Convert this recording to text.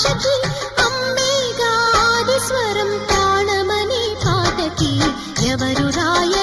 శక్తి అమ్మేగా ఆదిస్వరం తాళమని పాటకి ఎవరు రాయ